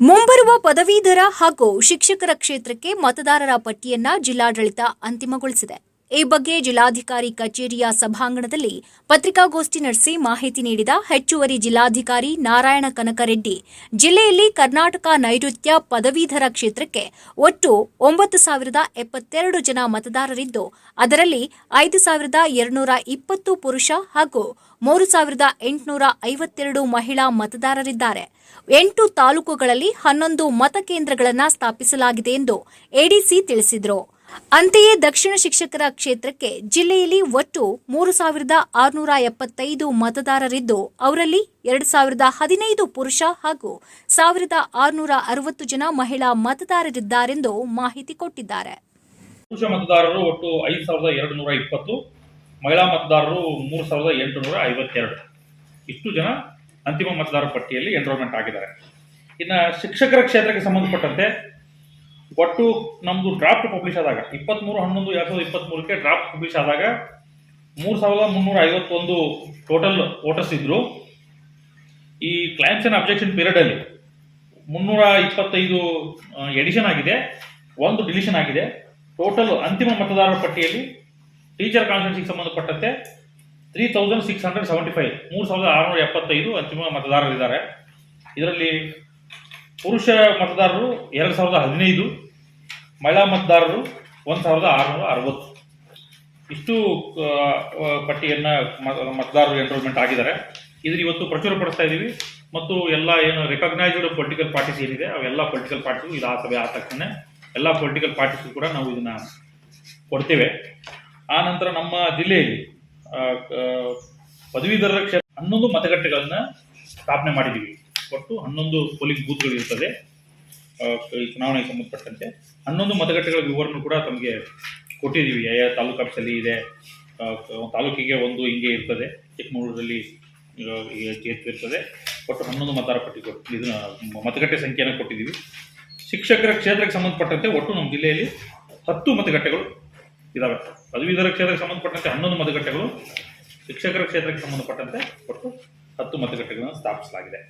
ಮುಂಬರುವ ಪದವೀಧರ ಹಾಗೂ ಶಿಕ್ಷಕರ ಕ್ಷೇತ್ರಕ್ಕೆ ಮತದಾರರ ಪಟ್ಟಿಯನ್ನ ಜಿಲ್ಲಾಡಳಿತ ಅಂತಿಮಗೊಳಿಸಿದೆ. ಈ ಬಗ್ಗೆ ಜಿಲ್ಲಾಧಿಕಾರಿ ಕಚೇರಿಯ ಸಭಾಂಗಣದಲ್ಲಿ ಪತ್ರಿಕಾಗೋಷ್ಠಿ ನಡೆಸಿ ಮಾಹಿತಿ ನೀಡಿದ ಹೆಚ್ಚುವರಿ ಜಿಲ್ಲಾಧಿಕಾರಿ ನಾರಾಯಣ ಕನಕರೆಡ್ಡಿ. ಜಿಲ್ಲೆಯಲ್ಲಿ ಕರ್ನಾಟಕ ನೈಋತ್ಯ ಪದವೀಧರ ಕ್ಷೇತ್ರಕ್ಕೆ ಒಟ್ಟು ಒಂಬತ್ತು ಸಾವಿರದ ಎಪ್ಪತ್ತೆರಡು ಜನ ಮತದಾರರಿದ್ದು, ಅದರಲ್ಲಿ ಐದು ಸಾವಿರದ ಎರಡುನೂರ ಇಪ್ಪತ್ತು ಪುರುಷ ಹಾಗೂ ಮೂರು ಸಾವಿರದ ಎಂಟುನೂರ ಐವತ್ತೆರಡು ಮಹಿಳಾ ಮತದಾರರಿದ್ದಾರೆ. ಎಂಟು ತಾಲೂಕುಗಳಲ್ಲಿ ಹನ್ನೊಂದು ಮತಕೇಂದ್ರಗಳನ್ನು ಸ್ಥಾಪಿಸಲಾಗಿದೆ ಎಂದು ಎಡಿಸಿ ತಿಳಿಸಿದರು. ಅಂತೆಯೇ ದಕ್ಷಿಣ ಶಿಕ್ಷಕರ ಕ್ಷೇತ್ರಕ್ಕೆ ಜಿಲ್ಲೆಯಲ್ಲಿ ಒಟ್ಟು ಮೂರು ಸಾವಿರದ ಆರುನೂರ ಎಪ್ಪತ್ತೈದು ಮತದಾರರಿದ್ದು, ಅವರಲ್ಲಿ ಎರಡು ಸಾವಿರದ ಹದಿನೈದು ಪುರುಷ ಹಾಗೂ ಸಾವಿರದ ಆರುನೂರ ಅರವತ್ತು ಜನ ಮಹಿಳಾ ಮತದಾರರಿದ್ದಾರೆಂದು ಮಾಹಿತಿ ಕೊಟ್ಟಿದ್ದಾರೆ. ಪುರುಷ ಮತದಾರರು ಒಟ್ಟು ಐದು ಸಾವಿರದ ಎರಡು ನೂರ ಇಪ್ಪತ್ತು, ಮಹಿಳಾ ಮತದಾರರು ಮೂರು ಸಾವಿರದ ಎಂಟುನೂರ ಐವತ್ತೆರಡು. ಇಷ್ಟು ಜನ ಅಂತಿಮ ಮತದಾರರ ಪಟ್ಟಿಯಲ್ಲಿ ಎನ್ರೋಲ್ಮೆಂಟ್ ಆಗಿದ್ದಾರೆ. ಇನ್ನು ಶಿಕ್ಷಕರ ಕ್ಷೇತ್ರಕ್ಕೆ ಸಂಬಂಧಪಟ್ಟಂತೆ ಒಟ್ಟು ನಮ್ಮದು ಡ್ರಾಫ್ಟ್ ಪಬ್ಲಿಷ್ ಆದಾಗ ಇಪ್ಪತ್ತ್ಮೂರು ಹನ್ನೊಂದು, ಎರಡು ಸಾವಿರದ ಇಪ್ಪತ್ತ್ಮೂರಕ್ಕೆ ಡ್ರಾಫ್ಟ್ ಪಬ್ಲಿಷ್ ಆದಾಗ ಮೂರು ಸಾವಿರದ ಮುನ್ನೂರ ಐವತ್ತೊಂದು ಟೋಟಲ್ ವೋಟರ್ಸ್ ಇದ್ದರು ಈ ಕ್ಲೈಮ್ಸ್ ಆ್ಯಂಡ್ ಅಬ್ಜೆಕ್ಷನ್ ಪೀರಿಯಡಲ್ಲಿ ಮುನ್ನೂರ ಇಪ್ಪತ್ತೈದು ಎಡಿಷನ್ ಆಗಿದೆ, ಒಂದು ಡಿಲಿಷನ್ ಆಗಿದೆ. ಟೋಟಲ್ ಅಂತಿಮ ಮತದಾರರ ಪಟ್ಟಿಯಲ್ಲಿ ಟೀಚರ್ ಕಾನ್ಸ್ಟಿಟ್ಯೂನ್ಸಿಗೆ ಸಂಬಂಧಪಟ್ಟಂತೆ three thousand six hundred seventy five ಮೂರು ಸಾವಿರದ ಆರುನೂರ ಎಪ್ಪತ್ತೈದು ಅಂತಿಮ ಮತದಾರರಿದ್ದಾರೆ. ಇದರಲ್ಲಿ ಪುರುಷ ಮತದಾರರು ಎರಡು ಸಾವಿರದ ಹದಿನೈದು ಮಹಿಳಾ ಮತದಾರರು ಒಂದು ಸಾವಿರದ ಆರುನೂರ ಅರವತ್ತು. ಇಷ್ಟು ಆ, ಆ, ಪಟ್ಟಿಯನ್ನು ಮತದಾರರು ಎನ್ರೋಲ್ಮೆಂಟ್ ಆಗಿದ್ದಾರೆ. ಇದನ್ನ ಇವತ್ತು ಪ್ರಚುರಪಡಿಸ್ತಾ ಇದ್ದೀವಿ ಮತ್ತು ಎಲ್ಲ ಏನು ರೆಕಗ್ನೈಸ್ಡ್ ಪೊಲಿಟಿಕಲ್ ಪಾರ್ಟೀಸ್ ಏನಿದೆ ಅವೆಲ್ಲ ಪೊಲಿಟಿಕಲ್ ಪಾರ್ಟಿಗೂ ಇದು ಆ ಸಭೆ ಆದ ತಕ್ಷಣ ಎಲ್ಲ ಪೊಲಿಟಿಕಲ್ ಪಾರ್ಟೀಸ್ಗೂ ಕೂಡ ನಾವು ಇದನ್ನು ಕೊಡ್ತೇವೆ. ಆ ನಂತರ ನಮ್ಮ ಜಿಲ್ಲೆಯಲ್ಲಿ ಆ, ಆ, ಪದವೀಧರರ ಕ್ಷೇತ್ರ ಹನ್ನೊಂದು ಮತಗಟ್ಟೆಗಳನ್ನು ಸ್ಥಾಪನೆ ಮಾಡಿದ್ದೀವಿ. ಒಟ್ಟು ಹನ್ನೊಂದು ಪೊಲೀಸ್ ಬೂತ್ಗಳು ಇರ್ತದೆ. ಚುನಾವಣೆಗೆ ಸಂಬಂಧಪಟ್ಟಂತೆ ಹನ್ನೊಂದು ಮತಗಟ್ಟೆಗಳ ವಿವರಣೆ ಕೂಡ ತಮಗೆ ಕೊಟ್ಟಿದ್ದೀವಿ. ಯಾವ ಯಾವ ತಾಲೂಕು ಆಫೀಸಲ್ಲಿ ಇದೆ. ತಾಲೂಕಿಗೆ ಒಂದು, ಹಿಂಗೆ ಇರ್ತದೆ. ಚಿಕ್ಕಮಗಳೂರಲ್ಲಿ ಇರ್ತದೆ. ಒಟ್ಟು ಹನ್ನೊಂದು ಮತದಾರ ಪಟ್ಟಿ ಕೊಟ್ಟು ಇದನ್ನ ಮತಗಟ್ಟೆ ಸಂಖ್ಯೆಯನ್ನು ಕೊಟ್ಟಿದ್ದೀವಿ. ಶಿಕ್ಷಕರ ಕ್ಷೇತ್ರಕ್ಕೆ ಸಂಬಂಧಪಟ್ಟಂತೆ ಒಟ್ಟು ನಮ್ಮ ಜಿಲ್ಲೆಯಲ್ಲಿ ಹತ್ತು ಮತಗಟ್ಟೆಗಳು ಇದಾವೆ. ಪದವೀಧರ ಕ್ಷೇತ್ರಕ್ಕೆ ಸಂಬಂಧಪಟ್ಟಂತೆ ಹನ್ನೊಂದು ಮತಗಟ್ಟೆಗಳು, ಶಿಕ್ಷಕರ ಕ್ಷೇತ್ರಕ್ಕೆ ಸಂಬಂಧಪಟ್ಟಂತೆ ಒಟ್ಟು ಹತ್ತು ಮತಗಟ್ಟೆಗಳನ್ನು ಸ್ಥಾಪಿಸಲಾಗಿದೆ.